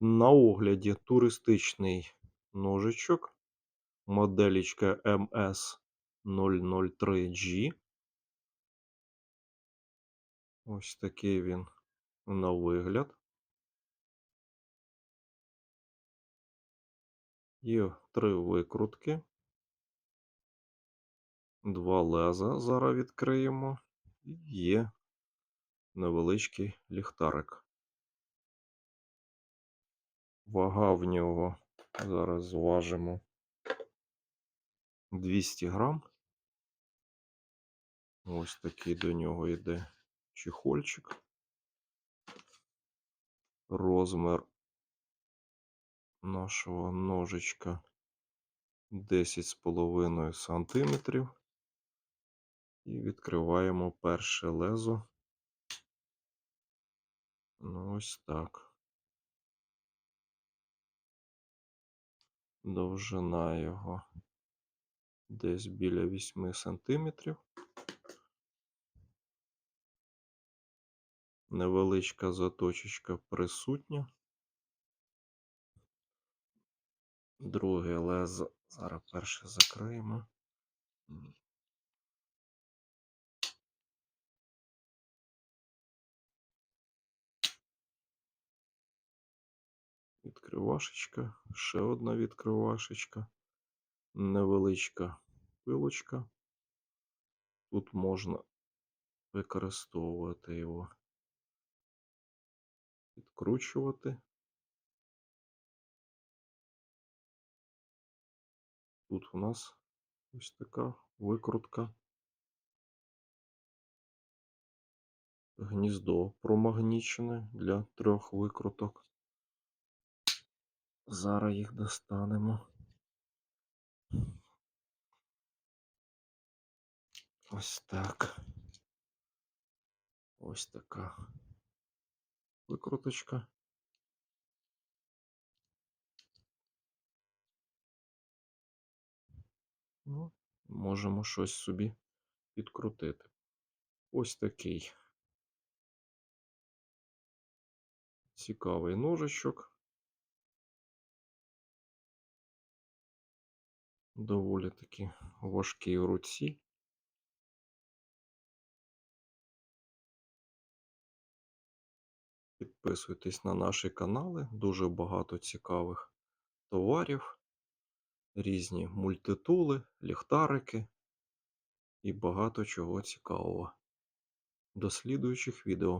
На огляді туристичний ножичок, моделічка MS003G. Ось такий він на вигляд. Є три викрутки. Два леза зараз відкриємо. І є невеличкий ліхтарик. Вага в нього зараз зважимо 200 грам. Ось такий до нього йде чехольчик. Розмір нашого ножичка 10,5 сантиметрів. І відкриваємо перше лезо. Ну, ось так. Довжина його десь біля 8 сантиметрів. Невеличка заточечка присутня. Друге лезо. Зараз перше закриємо. Відкривашечка, ще одна відкривашечка, невеличка пилочка. Тут можна використовувати його, підкручувати. Тут у нас ось така викрутка. Гніздо промагнічене для трьох викруток. Зараз їх достанемо. Ось так. Ось така викруточка. Ну, можемо щось собі підкрутити. Ось такий цікавий ножичок. Доволі таки важкий у руці. Підписуйтесь на наші канали, дуже багато цікавих товарів, різні мультитули, ліхтарики і багато чого цікавого. До слідуючих відео.